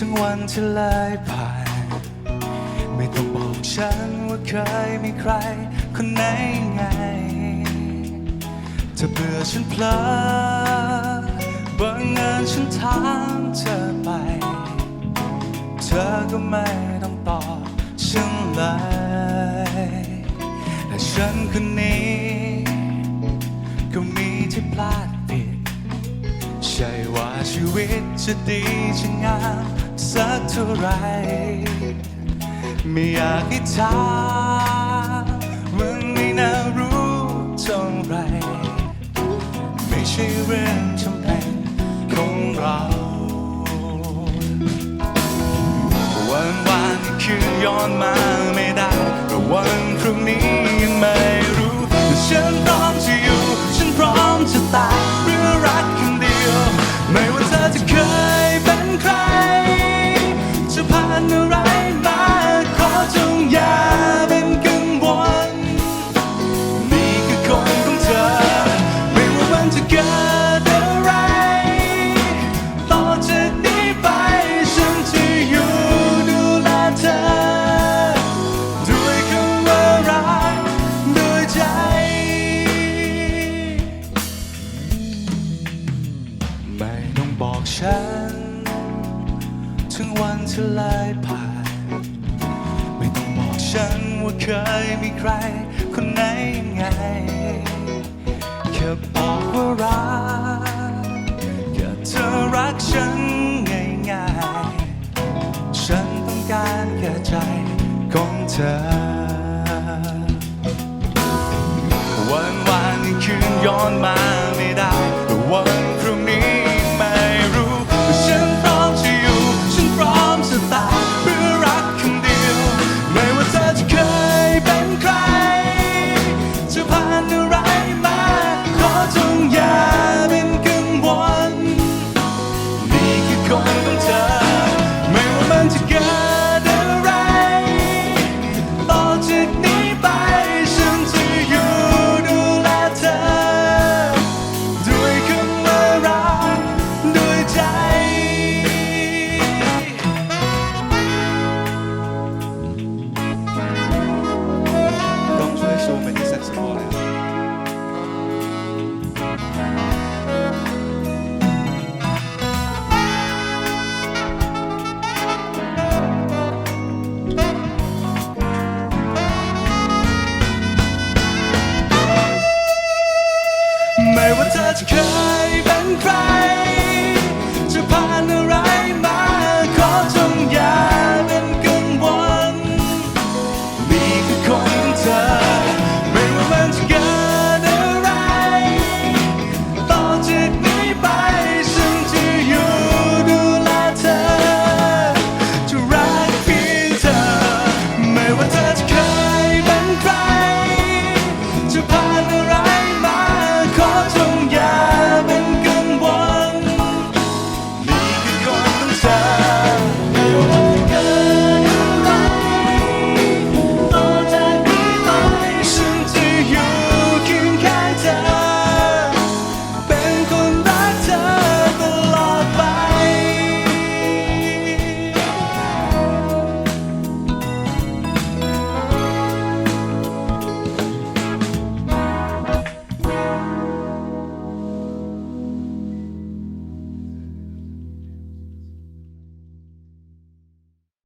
ถึงวันที่เลยผ่าน ไม่ต้องบอกฉันว่าเคยมีใคร คนไหนไงถ้าเบื่อฉันเพลอบังเอิญฉันถามเธอไป เธอก็ไม่ต้องตอบฉันเลยแต่ฉันคนนี้ ก็มีที่พลาดผิด ใช่ว่าชีวิตจะดีจะงามสักเท่าไร ไม่อยากให้ถามมันไม่น่ารู้เท่าไร ไม่ใช่เรื่องจำเป็นของเราวันวานคืนย้อนมาไม่ได้เพราะวันพรุ่งนี้ ถึงวันที่เลยผ่าน ไม่ต้องบอกฉันว่าเคยมีใคร คนไหนไงแค่บอกว่ารักแค่เธอรักฉันง่ายๆ ฉันต้องการแค่ใจของเธอ วันวานนี้คืนย้อนมา to come.